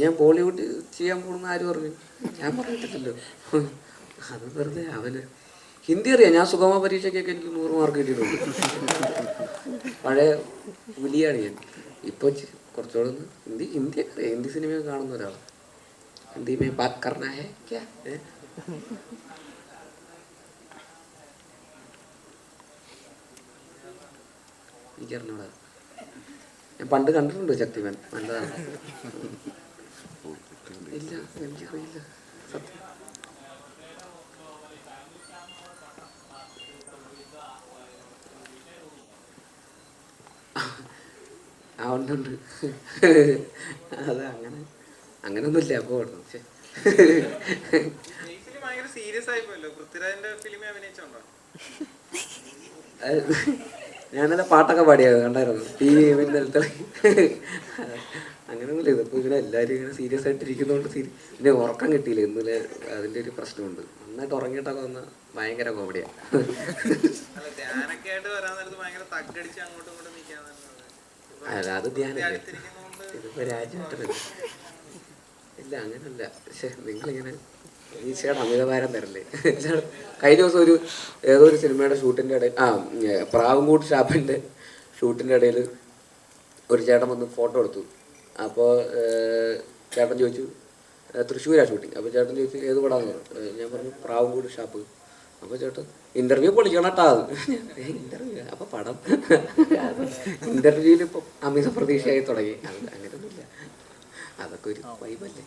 ഞാൻ ബോളിവുഡ് ചെയ്യാൻ പോകുന്ന ആര് പറഞ്ഞു ഞാൻ പറഞ്ഞിട്ടില്ലല്ലോ അത് വെറുതെ അവന്. ഹിന്ദി അറിയാം? ഞാൻ സുഗമ പരീക്ഷയ്ക്കൊക്കെ എനിക്ക് നൂറ് മാർക്ക് കിട്ടിയിട്ടുണ്ട്. പഴയ പുലിയാണ് ഞാൻ. ഇപ്പോൾ കുറച്ചുകൂടെ ഒന്ന് ഹിന്ദി അറിയാം. ഹിന്ദി സിനിമ കാണുന്ന ഒരാൾ ഹിന്ദി മേ ബാത് കർണ ഹേ എനിക്കറിഞ്ഞൂടാ. ഞാൻ പണ്ട് കണ്ടിട്ടുണ്ട് ശക്തിമാൻ. നല്ലതാണ്. ഇല്ല എനിക്കറിയില്ല സത്യം ആ ഉണ്ട് ഉണ്ട്. അത് അങ്ങനെ. അങ്ങനൊന്നുമില്ല അപ്പോൾ പക്ഷേ അഭിനയിച്ചോണ്ടോ? അത് ഞാനല്ല പാട്ടൊക്കെ പാടിയത് കണ്ടായിരുന്നു? ടി വി ഇന്നലത്തെ അങ്ങനെയൊന്നുമില്ല ഇതിപ്പോൾ ഇങ്ങനെ എല്ലാവരും ഇങ്ങനെ സീരിയസ് ആയിട്ട് ഇരിക്കുന്നതുകൊണ്ട് സീരി പിന്നെ ഉറക്കം കിട്ടിയില്ല. ഇന്നലെ അതിന്റെ ഒരു പ്രശ്നമുണ്ട്. നന്നായിട്ട് ഉറങ്ങിയിട്ടൊക്കെ വന്ന ഭയങ്കര കോമഡിയാണ് അല്ല അത് ധ്യാനല്ലേ? ഇതിപ്പോ ഇതിപ്പോൾ രാജ്യമായിട്ടല്ല ഇല്ല അങ്ങനല്ല. പക്ഷെ നിങ്ങളിങ്ങനെ ഈശയുടെ അമിതഭാരം തരല്ലേ? കഴിഞ്ഞ ദിവസം ഒരു ഏതോ ഒരു സിനിമയുടെ ഷൂട്ടിന്റെ ഇടയിൽ ആ ഏ, പ്രാവുംകൂട്ട് ഷാപ്പിന്റെ ഷൂട്ടിന്റെ ഇടയിൽ ഒരു ചേട്ടൻ വന്ന് ഫോട്ടോ എടുത്തു. അപ്പോൾ ചേട്ടൻ ചോദിച്ചു തൃശ്ശൂരാണ് ഷൂട്ടിങ് അപ്പോൾ ചേട്ടൻ ചോദിച്ചു ഏത് പടാന്ന് പറഞ്ഞു. ഞാൻ പറഞ്ഞു പ്രാവുംകൂട് ഷാപ്പ് അപ്പോൾ ചേട്ടൻ ഇന്റർവ്യൂ പൊളിക്കണം കേട്ടാ ഇന്റർവ്യൂ അപ്പോൾ പടം. ഇന്റർവ്യൂവിൽ ഇപ്പം അമിത പ്രതീക്ഷയായി തുടങ്ങി. അങ്ങനെ അങ്ങനെയൊന്നുമില്ല അതൊക്കെ ഒരു വൈബല്ലേ